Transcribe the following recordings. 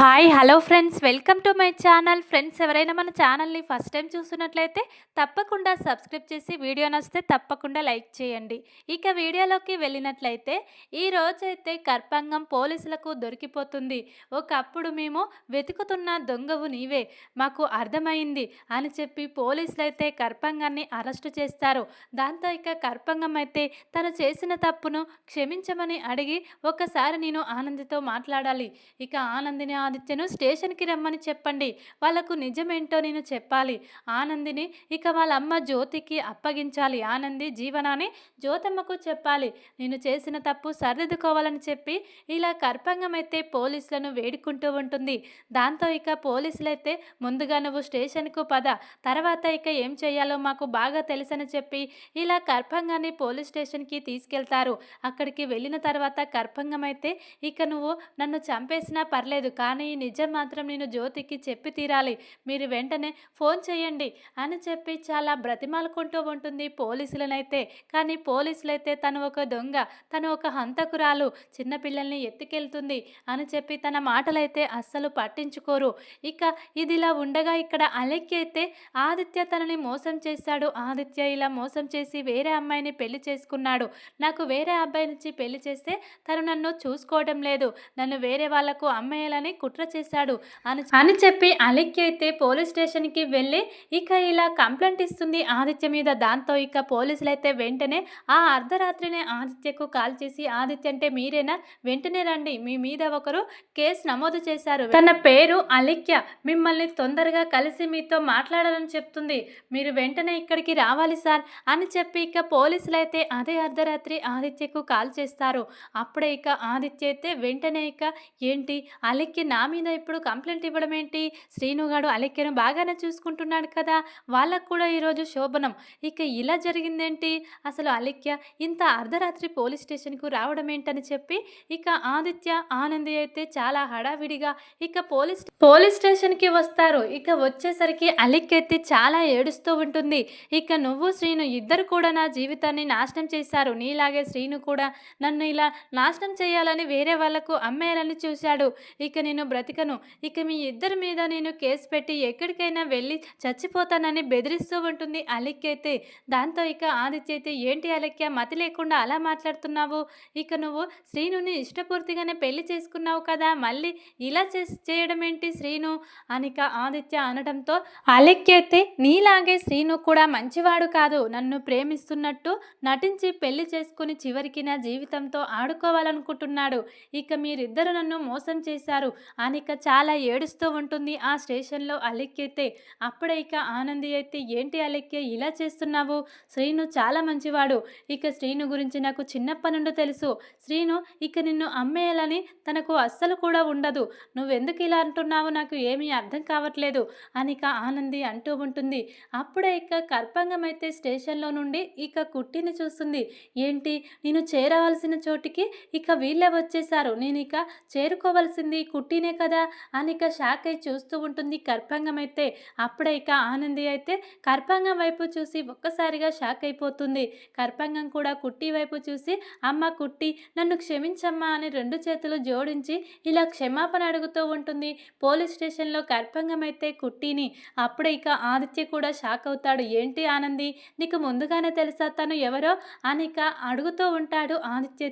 Hi hello friends. Welcome to my channel. Friends ఎవరైనా మన ఛానల్ని ఫస్ట్ టైం చూస్తున్నట్లయితే తప్పకుండా సబ్స్క్రైబ్ చేసి వీడియో నచ్చితే తప్పకుండా లైక్ చేయండి. ఇక వీడియోలోకి వెళ్ళినట్లయితే ఈ రోజైతే కర్పంగం పోలీసులకు దొరికిపోతుంది. ఒకప్పుడు మేము వెతుకుతున్న దొంగవు నీవే మాకు అర్థమైంది అని చెప్పి పోలీసులు అయితే కర్పంగాన్ని అరెస్టు చేస్తారు. దాంతో ఇక కర్పంగం అయితే తను చేసిన తప్పును క్షమించమని అడిగి ఒకసారి నేను ఆనందితో మాట్లాడాలి. ఇక ఆనందిని ఆదిత్యను స్టేషన్కి రమ్మని చెప్పండి. వాళ్ళకు నిజమేంటో నేను చెప్పాలి. ఆనందిని ఇక వాళ్ళ అమ్మ జ్యోతికి అప్పగించాలి. ఆనంది జీవనాన్ని జ్యోతమ్మకు చెప్పాలి. నేను చేసిన తప్పు సరిదిద్దుకోవాలని చెప్పి ఇలా కర్పంగం అయితే పోలీసులను వేడుకుంటూ ఉంటుంది. దాంతో ఇక పోలీసులు అయితే ముందుగా నువ్వు స్టేషన్కు పద. తర్వాత ఇక ఏం చేయాలో మాకు బాగా తెలుసని చెప్పి ఇలా కర్పంగాన్ని పోలీస్ స్టేషన్కి తీసుకెళ్తారు. అక్కడికి వెళ్ళిన తర్వాత కర్పంగమైతే అయితే ఇక నువ్వు నన్ను చంపేసినా పర్లేదు. కానీ ఈ నిజం మాత్రం నేను జ్యోతికి చెప్పి తీరాలి. మీరు వెంటనే ఫోన్ చేయండి అని చెప్పి చాలా బ్రతిమాలుకుంటూ ఉంటుంది పోలీసులనైతే. కానీ పోలీసులైతే తను ఒక దొంగ తను ఒక హంతకురాలు చిన్నపిల్లల్ని ఎత్తుకెళ్తుంది అని చెప్పి తన మాటలైతే అస్సలు పట్టించుకోరు. ఇక ఇదిలా ఉండగా ఇక్కడ అలెక్కి అయితే ఆదిత్య తనని మోసం చేశాడు. ఆదిత్య ఇలా మోసం చేసి వేరే అమ్మాయిని పెళ్ళి చేసుకున్నాడు. నాకు వేరే అబ్బాయి నుంచి పెళ్ళి చేస్తే తను నన్ను చూసుకోవడం లేదు. నన్ను వేరే వాళ్ళకు అమ్మేయాలని కుట్ర చేశాడు. అని అని చెప్పి అలెక్కి అయితే పోలీస్ స్టేషన్కి వెళ్ళి ఇక ఇలా కంప్లైంట్ ఇస్తుంది ఆదిత్య మీద. దాంతో ఇక పోలీసులు అయితే వెంటనే ఆ అర్ధరాత్రినే ఆదిత్యకు కాల్ చేసి ఆదిత్య అంటే మీరేనా? వెంటనే రండి. మీ మీద ఒకరు కేసు నమోదు చేశారు. తన పేరు అలిక్య. మిమ్మల్ని తొందరగా కలిసి మీతో మాట్లాడాలని చెప్తుంది. మీరు వెంటనే ఇక్కడికి రావాలి సార్ అని చెప్పి ఇక పోలీసులు అయితే అదే అర్ధరాత్రి ఆదిత్యకు కాల్ చేస్తారు. అప్పుడే ఇక ఆదిత్య అయితే వెంటనే ఇక ఏంటి? అలెక్కి నా మీద ఇప్పుడు కంప్లైంట్ ఇవ్వడం ఏంటి? శ్రీనుగాడు అలెక్కెను బాగానే చూసుకుంటున్నాడు కదా? వాళ్ళకు కూడా ఈరోజు శోభనం. ఇక ఇలా జరిగిందేంటి? అసలు అలెక్య ఇంత అర్ధరాత్రి పోలీస్ స్టేషన్కు రావడం ఏంటని చెప్పి ఇక ఆదిత్య ఆనంది అయితే చాలా హడావిడిగా ఇక పోలీస్ పోలీస్ స్టేషన్కి వస్తారు. ఇక వచ్చేసరికి అలెక్య అయితే చాలా ఏడుస్తూ ఉంటుంది. ఇక నువ్వు శ్రీను ఇద్దరు కూడా నా జీవితాన్ని నాశనం చేశారు. నీలాగే శ్రీను కూడా నన్ను ఇలా నాశనం చేయాలని వేరే వాళ్ళకు అమ్మేయాలని చూశాడు. ఇక నేను నేను బ్రతికను. ఇక మీ ఇద్దరి మీద నేను కేసు పెట్టి ఎక్కడికైనా వెళ్ళి చచ్చిపోతానని బెదిరిస్తూ ఉంటుంది అలెక్య అయితే దాంతో ఇక ఆదిత్య అయితే ఏంటి అలెక్య మతి లేకుండా అలా మాట్లాడుతున్నావు? ఇక నువ్వు శ్రీనుని ఇష్టపూర్తిగానే పెళ్ళి చేసుకున్నావు కదా మళ్ళీ ఇలా చేసి చేయడం ఏంటి శ్రీను అనిక ఆదిత్య అనడంతో అలెక్య అయితే నీలాగే శ్రీను కూడా మంచివాడు కాదు. నన్ను ప్రేమిస్తున్నట్టు నటించి పెళ్ళి చేసుకుని చివరికి నా జీవితంతో ఆడుకోవాలనుకుంటున్నాడు. ఇక మీరిద్దరు నన్ను మోసం చేశారు. అనిక చాలా ఏడుస్తూ ఉంటుంది. ఆ స్టేషన్లో అలెక్కితే అప్పుడైక అప్పుడే ఇక ఆనంది అయితే ఏంటి అలెక్కే ఇలా చేస్తున్నావు? శ్రీను చాలా మంచివాడు. ఇక శ్రీను గురించి నాకు చిన్నప్పటి నుండి తెలుసు. శ్రీను ఇక నిన్ను అమ్మేయాలని తనకు అస్సలు కూడా ఉండదు. నువ్వెందుకు ఇలా అంటున్నావు? నాకు ఏమీ అర్థం కావట్లేదు అనిక ఆనంది అంటూ ఉంటుంది. అప్పుడే ఇక కర్పంగం అయితే స్టేషన్లో నుండి ఇక కుట్టిని చూస్తుంది. ఏంటి? నేను చేరవలసిన చోటికి ఇక వీళ్ళే వచ్చేసారు నేను ఇక చేరుకోవలసింది కుట్టినే కదా అనిక షాక్ అయి చూస్తూ ఉంటుంది. కర్పంగం అయితే అప్పుడే ఇక ఆనంది అయితే కర్పంగం వైపు చూసి ఒక్కసారిగా షాక్ అయిపోతుంది. కర్పంగం కూడా కుట్టి వైపు చూసి అమ్మ కుట్టి నన్ను క్షమించమ్మా అని రెండు చేతులు జోడించి ఇలా క్షమాపణ అడుగుతూ ఉంటుంది. పోలీస్ స్టేషన్లో కర్పంగం అయితే కుట్టిని అప్పుడే ఇక ఆదిత్య కూడా షాక్ అవుతాడు. ఏంటి ఆనంది నీకు ముందుగానే తెలుసా తను ఎవరో? అనిక అడుగుతూ ఉంటాడు ఆదిత్య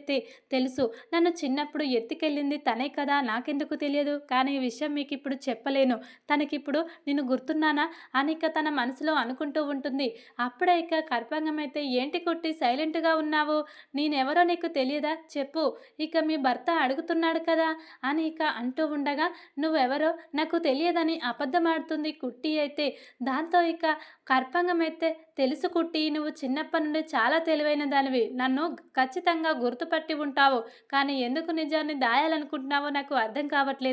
తెలుసు నన్ను చిన్నప్పుడు ఎత్తుకెళ్ళింది తనే కదా నాకెందుకు తెలియదు కానీ ఈ విషయం మీకు ఇప్పుడు చెప్పలేను. తనకిప్పుడు నేను గుర్తున్నానా? అని ఇక తన మనసులో అనుకుంటూ ఉంటుంది. అప్పుడే ఇక కర్పాంగం అయితే ఏంటి కుట్టి సైలెంట్గా ఉన్నావు? నేనెవరో నీకు తెలియదా? చెప్పు. ఇక మీ భర్త అడుగుతున్నాడు కదా? అని ఇక అంటూ ఉండగా నువ్వెవరో నాకు తెలియదని అబద్ధమాడుతుంది కుట్టి అయితే. దాంతో ఇక కర్పాంగం అయితే తెలుసు కుట్టి నువ్వు చిన్నప్పటి నుండి చాలా తెలివైన దానివి. నన్ను ఖచ్చితంగా గుర్తుపట్టి ఉంటావు. కానీ ఎందుకు నిజాన్ని దాయాలనుకుంటున్నావో నాకు అర్థం కావట్లేదు.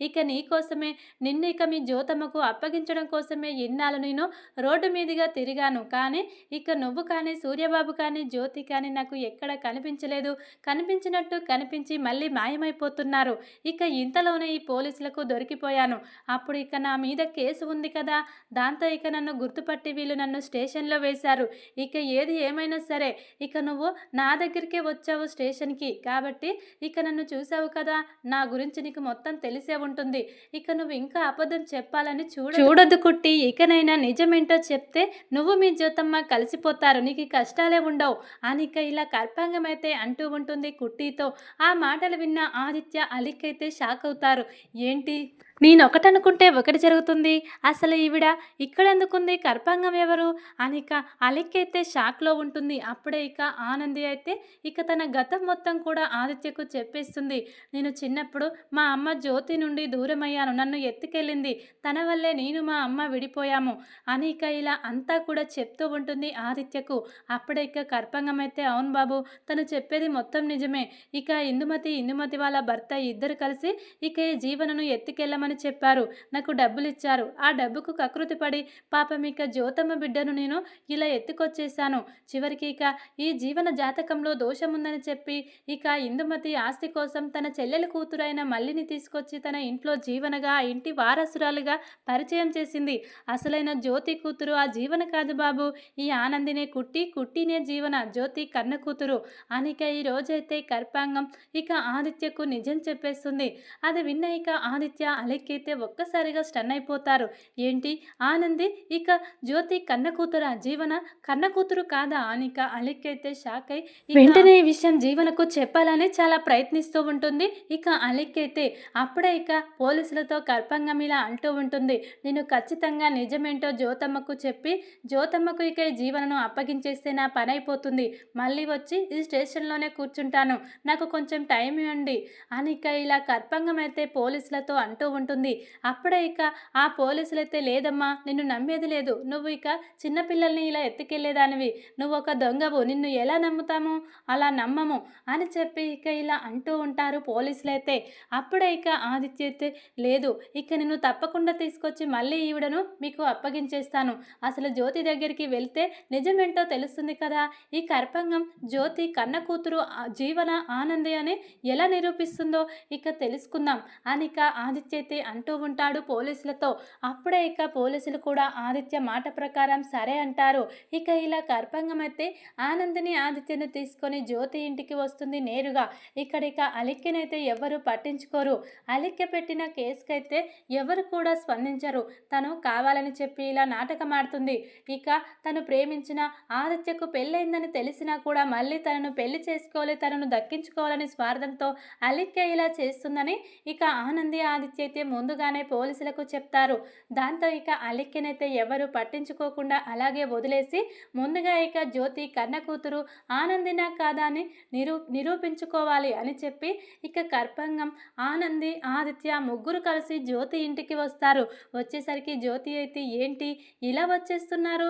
ఇక నీ కోసమే నిన్ను ఇక మీ జ్యోతమ్మకు అప్పగించడం కోసమే ఇన్నాళ్ళు నేను రోడ్డు మీదుగా తిరిగాను. కానీ ఇక నువ్వు కానీ సూర్యబాబు కానీ జ్యోతి కానీ నాకు ఎక్కడ కనిపించలేదు. కనిపించినట్టు కనిపించి మళ్ళీ మాయమైపోతున్నారు. ఇక ఇంతలోనే ఈ పోలీసులకు దొరికిపోయాను. అప్పుడు ఇక నా మీద కేసు ఉంది కదా! దాంతో ఇక నన్ను గుర్తుపట్టి వీళ్ళు నన్ను స్టేషన్లో వేశారు. ఇక ఏది ఏమైనా సరే ఇక నువ్వు నా దగ్గరికే వచ్చావు స్టేషన్కి. కాబట్టి ఇక నన్ను చూసావు కదా! నా గురించి నీకు మొత్తం తెలిసే ఉంటుంది. ఇక నువ్వు ఇంకా అబద్ధం చెప్పాలని చూడ చూడదు కుట్టి. ఇకనైనా నిజమేంటో చెప్తే నువ్వు మీ జ్యోతమ్మ కలిసిపోతారు. నీకు కష్టాలే ఉండవు. అని ఇలా కర్పాంగం అయితే అంటూ ఉంటుంది కుట్టితో. ఆ మాటలు విన్న ఆదిత్య అలిక్కైతే షాక్ అవుతారు. ఏంటి? నేను ఒకటనుకుంటే ఒకటి జరుగుతుంది. అసలు ఈవిడ ఇక్కడ ఎందుకుంది కర్పాంగం ఎవరు? అని ఇక అలిక్కైతే షాక్లో ఉంటుంది. అప్పుడే ఇక ఆనంది అయితే ఇక తన గతం మొత్తం కూడా ఆదిత్యకు చెప్పేస్తుంది. నేను చిన్నప్పుడు మా అమ్మ జ్యోతి నుండి దూరమయ్యాను. నన్ను ఎత్తుకెళ్ళింది. తన వల్లే నేను మా అమ్మ విడిపోయాము. అని ఇక ఇలా అంతా కూడా చెప్తూ ఉంటుంది ఆదిత్యకు. అప్పుడే ఇక కర్పాంగం అయితే అవును బాబు తను చెప్పేది మొత్తం నిజమే. ఇక ఇందుమతి ఇందుమతి వాళ్ళ భర్త ఇద్దరు కలిసి ఇక ఈ జీవనను ఎత్తుకెళ్ళమని చెప్పారు. నాకు డబ్బులు ఇచ్చారు ఆ డబ్బుకు కకృతి పడి పాపం ఇక జ్యోతమ్మ బిడ్డను నేను ఇలా ఎత్తుకొచ్చేసాను చివరికి ఇక ఈ జీవన జాతకంలో దోషముందని చెప్పి ఇక ఇందుమతి ఆస్తి కోసం తన చెల్లెల కూతురైన మల్లిని తీసుకొచ్చి తన ఇంట్లో జీవనగా ఆ ఇంటి వారసురాలుగా పరిచయం చేసింది. అసలైన జ్యోతి కూతురు ఆ జీవన కాదు బాబు. ఈ ఆనందినే కుట్టి కుట్టినే జీవన జ్యోతి కన్న కూతురు. అనిక ఈ రోజైతే కర్పాంగం ఇక ఆదిత్యకు నిజం చెప్పేస్తుంది. అది విన్న ఇక ఆదిత్య అలెక్కైతే ఒక్కసారిగా స్టన్ అయిపోతారు. ఏంటి? ఆనంది ఇక జ్యోతి కన్న కూతురు జీవన? కన్న కూతురు కాదా అనిక? అలెక్కైతే షాక్ అయి వెంటనే ఈ విషయం జీవనకు చెప్పాలని చాలా ప్రయత్నిస్తూ ఉంటుంది. ఇక అలెక్కైతే అప్పుడే ఇక పోలీసులతో కర్పంగం ఇలా అంటూ ఉంటుంది. నేను ఖచ్చితంగా నిజమేంటో జ్యోతమ్మకు చెప్పి జ్యోతమ్మకు ఇక ఈ జీవనను అప్పగించేస్తే నా పని అయిపోతుంది. మళ్ళీ వచ్చి ఈ స్టేషన్లోనే కూర్చుంటాను. నాకు కొంచెం టైం ఇవ్వండి. అని ఇక ఇలా కర్పంగం అయితే పోలీసులతో అంటూ ఉంటుంది. అప్పుడే ఇక ఆ పోలీసులైతే లేదమ్మా నిన్ను నమ్మేది లేదు. నువ్వు ఇక చిన్నపిల్లల్ని ఇలా ఎత్తుకెళ్ళేదానివి నువ్వు ఒక దొంగవు. నిన్ను ఎలా నమ్ముతాము? అలా నమ్మము అని చెప్పి ఇక ఇలా అంటూ ఉంటారు పోలీసులైతే. అప్పుడే ఇక ఆదిత్య అయితే లేదు ఇక నేను తప్పకుండా తీసుకొచ్చి మళ్ళీ ఈవిడను మీకు అప్పగించేస్తాను. అసలు జ్యోతి దగ్గరికి వెళ్తే నిజమేంటో తెలుస్తుంది కదా? ఈ కర్పంగం జ్యోతి కన్న కూతురు జీవన ఆనంది అని ఎలా నిరూపిస్తుందో ఇక తెలుసుకుందాం అని ఇక ఆదిత్య అయితే అంటూ ఉంటాడు పోలీసులతో అప్పుడే ఇక పోలీసులు కూడా ఆదిత్య మాట ప్రకారం సరే అంటారు. ఇక ఇలా కర్పంగం అయితే ఆనందిని ఆదిత్యను తీసుకొని జ్యోతి ఇంటికి వస్తుంది నేరుగా. ఇక్కడిక అలిక్యనైతే ఎవరు పట్టించుకోరు. అలిక్య పెట్టిన కేసుకైతే ఎవరు కూడా స్పందించరు. తను కావాలని చెప్పి ఇలా నాటకం ఆడుతుంది. ఇక తను ప్రేమించిన ఆదిత్యకు పెళ్ళైందని తెలిసినా కూడా మళ్ళీ తనను పెళ్ళి చేసుకోవాలి తనను దక్కించుకోవాలని స్వార్థంతో అలిక్య ఇలా చేస్తుందని ఇక ఆనంది ఆదిత్య అయితే ముందుగానే పోలీసులకు చెప్తారు. దాంతో ఇక అలిక్యనైతే ఎవరు పట్టించుకోకుండా అలాగే వదిలేసి ముందుగా ఇక జ్యోతి కన్న కూతురు ఆనందినా కాదా అని నిరూ నిరూపించుకోవాలి అని చెప్పి ఇక కర్పంగం ఆనంది ఆదిత్య ముగ్గురు కలిసి జ్యోతి ఇంటికి వస్తారు. వచ్చేసరికి జ్యోతి అయితే ఏంటి? ఇలా వచ్చేస్తున్నారు?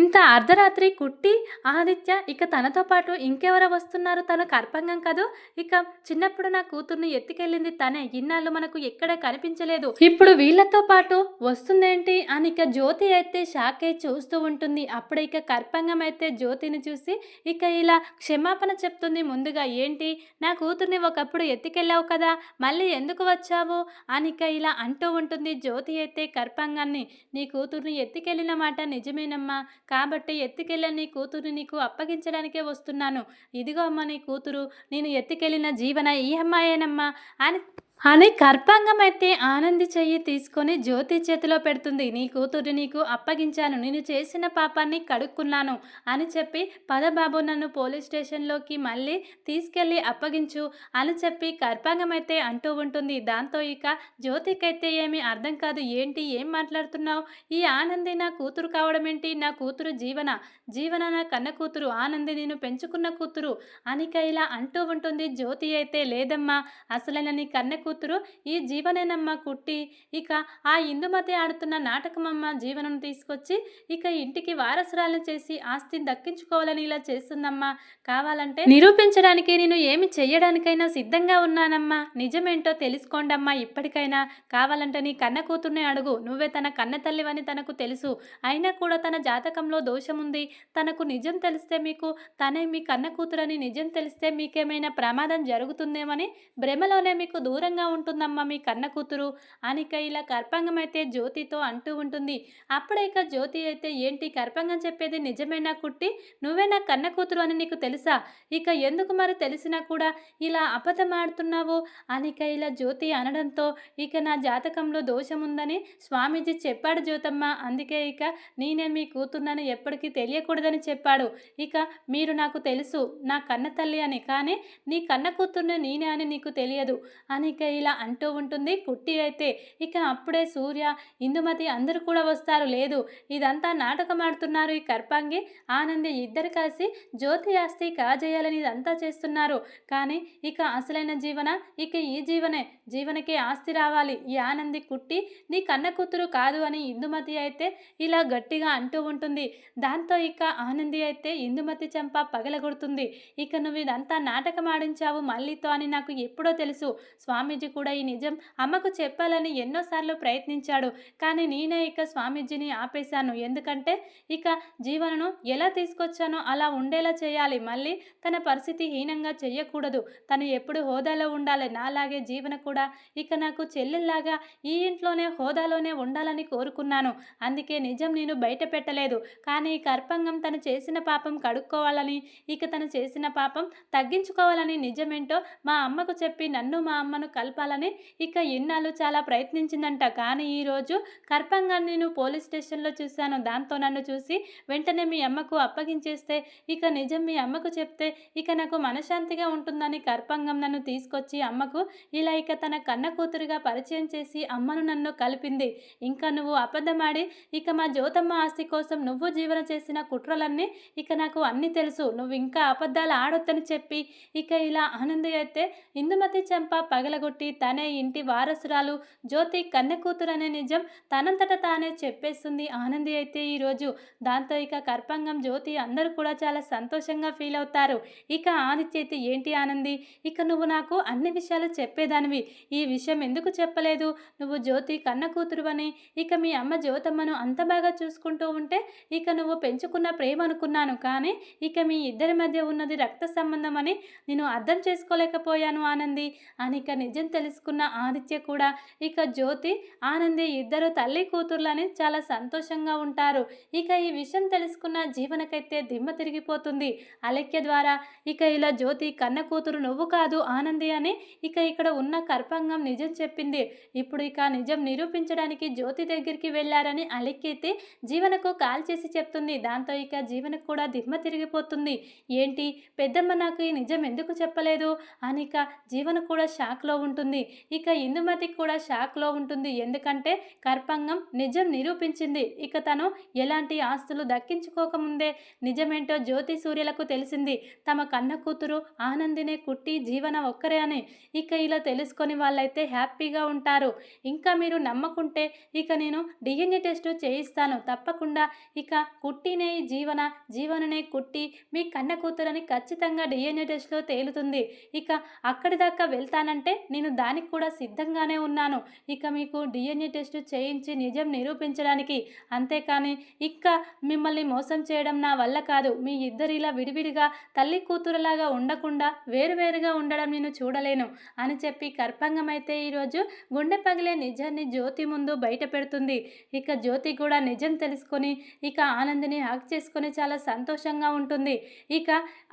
ఇంత అర్ధరాత్రి కుట్టి ఆదిత్య ఇక తనతో పాటు ఇంకెవరు వస్తున్నారు? తను కర్పంగం కదూ? ఇక చిన్నప్పుడు నా కూతుర్ని ఎత్తుకెళ్ళింది తనే. ఇన్నాళ్ళు మనకు ఎక్కడ కనిపించలేదు. ఇప్పుడు వీళ్ళతో పాటు వస్తుందేంటి అని ఇక జ్యోతి అయితే షాక్ అయి చూస్తూ ఉంటుంది. అప్పుడు ఇక కర్పంగం అయితే జ్యోతిని చూసి ఇక ఇలా క్షమాపణ చెప్తుంది ముందుగా. ఏంటి? నా కూతుర్ని ఒకప్పుడు ఎత్తుకెళ్ళావు కదా మళ్ళీ ఎందుకు వచ్చావు? అనిక ఇలా అంటూ ఉంటుంది జ్యోతి అయితే కర్పంగాన్ని. నీ కూతుర్ని ఎత్తుకెళ్ళిన మాట నిజమేనమ్మా. కాబట్టి ఎత్తికెళ్ళిన నీ కూతుర్ని నీకు అప్పగించడానికే వస్తున్నాను. ఇదిగో అమ్మ నీ కూతురు నేను ఎత్తుకెళ్ళిన జీవన ఈ అమ్మాయేనమ్మా అని అని కర్పాంగం అయితే ఆనంది చెయ్యి తీసుకొని జ్యోతి చేతిలో పెడుతుంది. నీ కూతురు నీకు అప్పగించాను. నేను చేసిన పాపాన్ని కడుక్కున్నాను అని చెప్పి పదబాబు నన్ను పోలీస్ స్టేషన్లోకి మళ్ళీ తీసుకెళ్ళి అప్పగించు అని చెప్పి కర్పాంగం అయితే అంటూ ఉంటుంది. దాంతో ఇక జ్యోతికైతే ఏమీ అర్థం కాదు. ఏంటి? ఏం మాట్లాడుతున్నావు? ఈ ఆనంది నా కూతురు కావడం ఏంటి? నా కూతురు జీవన? జీవన నా కన్న కూతురు? ఆనంది నేను పెంచుకున్న కూతురు? అనిక ఇలా అంటూ ఉంటుంది. జ్యోతి అయితే లేదమ్మా అసలైన నీ కన్న కూతురు ఈ జీవనేనమ్మా కుట్టి ఇక ఆ ఇందుమతి ఆడుతున్న నాటకమమ్మ జీవనం తీసుకొచ్చి ఇక ఇంటికి వారసురాలను చేసి ఆస్తిని దక్కించుకోవాలని ఇలా చేస్తుందమ్మా. కావాలంటే నిరూపించడానికి నేను ఏమి చెయ్యడానికైనా సిద్ధంగా ఉన్నానమ్మా. నిజమేంటో తెలుసుకోండమ్మా ఇప్పటికైనా. కావాలంటే నీ కన్న కూతుర్ని అడుగు. నువ్వే తన కన్న తల్లివని తనకు తెలుసు. అయినా కూడా తన జాతకంలో దోషముంది. తనకు నిజం తెలిస్తే మీకు తనే మీ కన్న కూతురని నిజం తెలిస్తే మీకేమైనా ప్రమాదం జరుగుతుందేమని భ్రమలోనే మీకు దూరంగా అందంగా ఉంటుందమ్మా మీ కన్న కూతురు? అనిక ఇలా కర్పంగం అయితే జ్యోతితో అంటూ ఉంటుంది. అప్పుడైక జ్యోతి అయితే ఏంటి కర్పంగం చెప్పేది నిజమేనా కుట్టి? నువ్వే నా కన్న కూతురు అని నీకు తెలుసా? ఇక ఎందుకు మరి తెలిసినా కూడా ఇలా అబద్ధమాడుతున్నావు? ఆడుతున్నావు ఇలా జ్యోతి అనడంతో ఇక నా జాతకంలో దోషం ఉందని స్వామీజీ చెప్పాడు జ్యోతమ్మ. అందుకే ఇక నేనే మీ కూతుర్నని ఎప్పటికీ తెలియకూడదని చెప్పాడు. ఇక మీరు నాకు తెలుసు నా కన్న తల్లి అని. కానీ నీ కన్న కూతుర్ని నేనే అని నీకు తెలియదు. అని ఇలా అంటూ ఉంటుంది. కుట్టి అయితే ఇక అప్పుడే సూర్య ఇందుమతి అందరూ కూడా వస్తారు. లేదు ఇదంతా నాటకం ఆడుతున్నారు ఈ కర్పాంగి. ఆనంది ఇద్దరు కలిసి జ్యోతి ఆస్తి కాజేయాలని ఇదంతా చేస్తున్నారు. కానీ ఇక అసలైన జీవన ఇక ఈ జీవనే. జీవనకి ఆస్తి రావాలి. ఈ ఆనంది కుట్టి నీ కన్న కూతురు కాదు అని ఇందుమతి అయితే ఇలా గట్టిగా అంటూ ఉంటుంది. దాంతో ఇక ఆనంది అయితే ఇందుమతి చెంప పగలగొడుతుంది. ఇక నువ్వు ఇదంతా నాటకం ఆడించావు మళ్ళీతో అని నాకు ఎప్పుడో తెలుసు. స్వామి స్వామీజీ కూడా ఈ నిజం అమ్మకు చెప్పాలని ఎన్నోసార్లు ప్రయత్నించాడు. కానీ నేనే ఇక స్వామీజీని ఆపేశాను. ఎందుకంటే ఇక జీవనను ఎలా తీసుకొచ్చానో అలా ఉండేలా చేయాలి. మళ్ళీ తన పరిస్థితి హీనంగా చెయ్యకూడదు తను ఎప్పుడు హోదాలో ఉండాలి. నాలాగే జీవన కూడా ఇక నాకు చెల్లెల్లాగా ఈ ఇంట్లోనే హోదాలోనే ఉండాలని కోరుకున్నాను. అందుకే నిజం నేను బయట పెట్టలేదు. కానీ ఈ కర్పంగం తను చేసిన పాపం కడుక్కోవాలని ఇక తను చేసిన పాపం తగ్గించుకోవాలని నిజమేంటో మా అమ్మకు చెప్పి నన్ను మా అమ్మను కలపాలని ఇక ఇన్నాళ్ళు చాలా ప్రయత్నించిందంట. కానీ ఈరోజు కర్పంగాన్ని నేను పోలీస్ స్టేషన్లో చూశాను. దాంతో నన్ను చూసి వెంటనే మీ అమ్మకు అప్పగించేస్తే ఇక నిజం మీ అమ్మకు చెప్తే ఇక నాకు మనశ్శాంతిగా ఉంటుందని కర్పంగం నన్ను తీసుకొచ్చి అమ్మకు ఇలా ఇక తన కన్న కూతురుగా పరిచయం చేసి అమ్మను నన్ను కలిపింది. ఇంకా నువ్వు అబద్ధమాడి ఇక మా జ్యోతమ్మ ఆస్తి కోసం నువ్వు జీవన చేసిన కుట్రలన్నీ ఇక నాకు అన్నీ తెలుసు. నువ్వు ఇంకా అబద్ధాలు ఆడొద్దని చెప్పి ఇక ఇలా ఆనంది అయితే ఇందుమతి చెంప పగలగొట్టి తనే ఇంటి వారసురాలు. జ్యోతి కన్నె కూతురు అనే నిజం. తనంతట తానే చెప్పేస్తుంది ఆనంది అయితే ఈరోజు దాంతో ఇక కర్పంగం జ్యోతి అందరూ కూడా చాలా సంతోషంగా ఫీల్ అవుతారు. ఇక ఆదిత్య అయితే ఏంటి ఆనంది? ఇక నువ్వు నాకు అన్ని విషయాలు చెప్పేదానివి. ఈ విషయం ఎందుకు చెప్పలేదు? నువ్వు జ్యోతి కన్న కూతురువని ఇక మీ అమ్మ జ్యోతమ్మను అంత బాగా చూసుకుంటూ ఉంటే ఇక నువ్వు పెంచుకున్న ప్రేమ అనుకున్నాను. కానీ ఇక మీ ఇద్దరి మధ్య ఉన్నది రక్త సంబంధం అని నేను అర్థం చేసుకోలేకపోయాను ఆనంది. అని ఇక నిజం తెలుసుకున్న ఆదిత్య కూడా ఇక జ్యోతి ఆనంది ఇద్దరు తల్లి కూతుర్లని చాలా సంతోషంగా ఉంటారు. ఇక ఈ విషయం తెలుసుకున్న జీవనకైతే దిమ్మ తిరిగిపోతుంది. అలెక్య ద్వారా ఇక ఇలా జ్యోతి కన్న కూతురు నువ్వు కాదు ఆనంది అని ఇక ఇక్కడ ఉన్న కర్పంగం నిజం చెప్పింది. ఇప్పుడు ఇక నిజం నిరూపించడానికి జ్యోతి దగ్గరికి వెళ్ళారని అలెక్కైతే జీవనకు కాల్ చేసి చెప్తుంది. దాంతో ఇక జీవనకు కూడా దిమ్మ తిరిగిపోతుంది. ఏంటి? పెద్దమ్మ నాకు ఈ నిజం ఎందుకు చెప్పలేదు? అని ఇక జీవన కూడా షాక్లో ఉంటుంది ఉంటుంది. ఇక ఇందుమతి కూడా షాక్లో ఉంటుంది. ఎందుకంటే కర్పంగం నిజం నిరూపించింది. ఇక తను ఎలాంటి ఆస్తులు దక్కించుకోకముందే నిజమేంటో జ్యోతి సూర్యులకు తెలిసింది. తమ కన్న కూతురు ఆనందినే కుట్టి జీవన ఒక్కరే అని. ఇక ఇలా తెలుసుకొని వాళ్ళైతే హ్యాపీగా ఉంటారు. ఇంకా మీరు నమ్మకుంటే ఇక నేను డిఎన్ఏ టెస్ట్ చేయిస్తాను. తప్పకుండా ఇక కుట్టినే జీవన జీవననే కుట్టి మీ కన్న కూతురని ఖచ్చితంగా డిఎన్ఏ టెస్ట్లో తేలుతుంది. ఇక అక్కడి దాకా వెళ్తానంటే నేను నేను దానికి కూడా సిద్ధంగానే ఉన్నాను. ఇక మీకు డిఎన్ఏ టెస్ట్ చేయించి నిజం నిరూపించడానికి. అంతేకాని ఇక్క మిమ్మల్ని మోసం చేయడం నా వల్ల కాదు. మీ ఇద్దరిలా విడివిడిగా తల్లి కూతురులాగా ఉండకుండా వేరువేరుగా ఉండడం నేను చూడలేను అని చెప్పి కర్పంగం అయితే ఈరోజు గుండె పగిలే నిజాన్ని జ్యోతి ముందు బయట పెడుతుంది. ఇక జ్యోతి కూడా నిజం తెలుసుకొని ఇక ఆనందిని హాక్ చేసుకొని చాలా సంతోషంగా ఉంటుంది. ఇక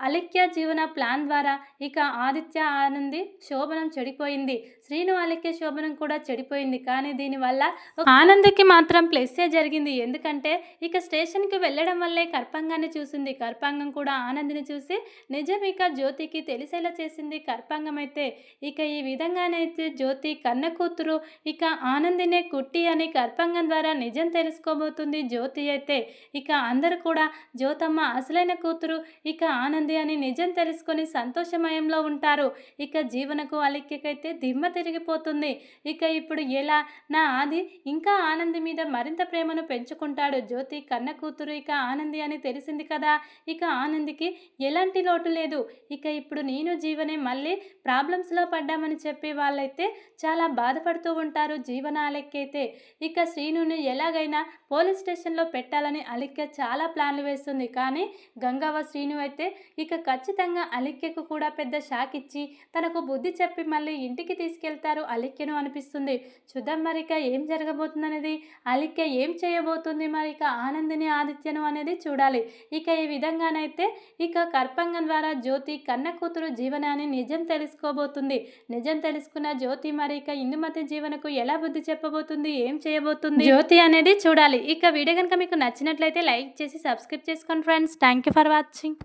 అలిక్య జీవన ప్లాన్ ద్వారా ఇక ఆదిత్య ఆనంది శోభనం చెడిపోయింది. శ్రీను అలిక్య శోభనం కూడా చెడిపోయింది. కానీ దీనివల్ల ఒక మాత్రం ప్లస్సే జరిగింది. ఎందుకంటే ఇక స్టేషన్కి వెళ్ళడం వల్లే కర్పంగాన్ని చూసింది. కర్పాంగం కూడా ఆనందిని చూసి నిజం ఇక జ్యోతికి తెలిసేలా చేసింది కర్పాంగం అయితే. ఇక ఈ విధంగానైతే జ్యోతి కన్న కూతురు ఇక ఆనందినే కుట్టి అని కర్పంగం ద్వారా నిజం తెలుసుకోబోతుంది జ్యోతి అయితే. ఇక అందరూ కూడా జ్యోతమ్మ అసలైన కూతురు ఇక ఆనంది అని నిజం తెలుసుకొని సంతోషమయంలో ఉంటారు. ఇక జీవనకు అలిక్యకైతే దిమ్మ తిరిగిపోతుంది. ఇక ఇప్పుడు ఎలా? నా ఆది ఇంకా ఆనంది మీద మరింత ప్రేమను పెంచుకుంటాడు జ్యోతి. కన్న కూతురు ఇక ఆనంది అని తెలిసింది కదా. ఇక ఆనందికి ఎలాంటి లోటు లేదు. ఇక ఇప్పుడు నేను జీవనే మళ్ళీ ప్రాబ్లమ్స్లో పడ్డామని చెప్పి వాళ్ళైతే చాలా బాధపడుతూ ఉంటారు జీవన అలెక్కైతే. ఇక శ్రీనుని ఎలాగైనా పోలీస్ స్టేషన్లో పెట్టాలని అలిక్య చాలా ప్లాన్లు వేస్తుంది. కానీ గంగవ్వ శ్రీను అయితే ఇక ఖచ్చితంగా అలిక్యకు కూడా పెద్ద షాక్ ఇచ్చి తనకు బుద్ధి చెప్పి మళ్ళీ ఇంటికి తీసుకెళ్తారు. అలిక్యను అనిపిస్తుంది. చూద్దాం మరిక ఏం జరగబోతుందనేది? అలిక్య ఏం చేయబోతుంది మరి ఇక ఆనందిని ఆదిత్యను అనేది చూడాలి. ఇక ఈ విధంగానైతే ఇక కర్పంగం ద్వారా జ్యోతి కన్న కూతురు జీవనాన్ని నిజం తెలుసుకోబోతుంది. నిజం తెలుసుకున్న జ్యోతి మరి ఇక ఇందుమతి జీవనకు ఎలా బుద్ధి చెప్పబోతుంది? ఏం చేయబోతుంది? జ్యోతి అనేది చూడాలి. ఇక వీడియో కనుక మీకు నచ్చినట్లయితే లైక్ చేసి సబ్స్క్రైబ్ చేసుకోండి friends. Thank you for watching.